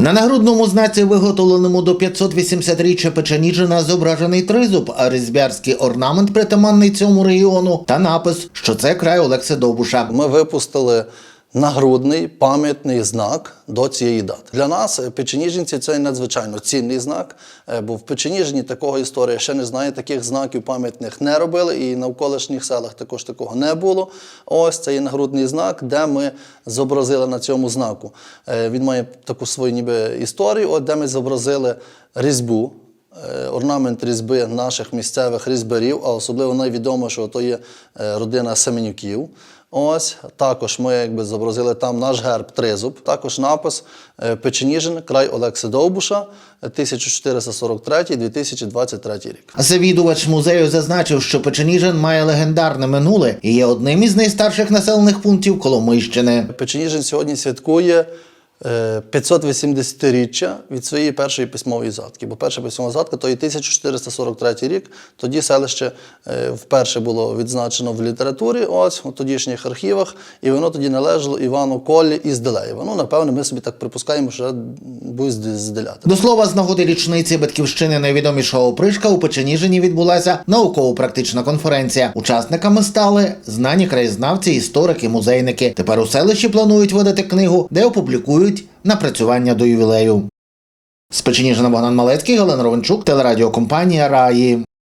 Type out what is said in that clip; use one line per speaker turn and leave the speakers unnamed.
На нагрудному знаці, виготовленому до 580-річчя Печеніжина, зображений тризуб, а різьбярський орнамент притаманний цьому регіону та напис, що це край Олекси Довбуша.
Ми випустили нагрудний пам'ятний знак до цієї дати. Для нас, е, печеніженці, це надзвичайно цінний знак, е, бо в Печеніжині такого історія ще не знає, таких знаків пам'ятних не робили, і на навколишніх селах також такого не було. Ось це є нагрудний знак, де ми зобразили на цьому знаку. Е, Він має таку свою ніби історію, от де ми зобразили різьбу. Е, Орнамент різьби наших місцевих різьбарів, а особливо найвідомо, що то є е, родина Семенюків. Ось також ми якби зобразили там наш герб тризуб. Також напис е, Печеніжин, край Олекси Довбуша, 1443-2023 рік.
Завідувач музею зазначив, що Печеніжин має легендарне минуле і є одним із найстарших населених пунктів Коломийщини.
Печеніжин сьогодні святкує 580-річчя від своєї першої письмової згадки. Бо перша письмова згадка то є 1443 рік. Тоді селище е, вперше було відзначено в літературі, ось у тодішніх архівах, і воно тоді належало Івану Коллі із Делеєва. Ну, напевно, ми собі так припускаємо, що будь з Деляти.
До слова, з нагоди річниці батьківщини найвідомішого опришка у Печеніжині відбулася науково-практична конференція. Учасниками стали знані краєзнавці, історики, музейники. Тепер у селищі планують видати книгу, де опублікують напрацювання до ювілею. Спечені Печеніжина Богдан Малецький, Галина Ровенчук, телерадіокомпанія Раї.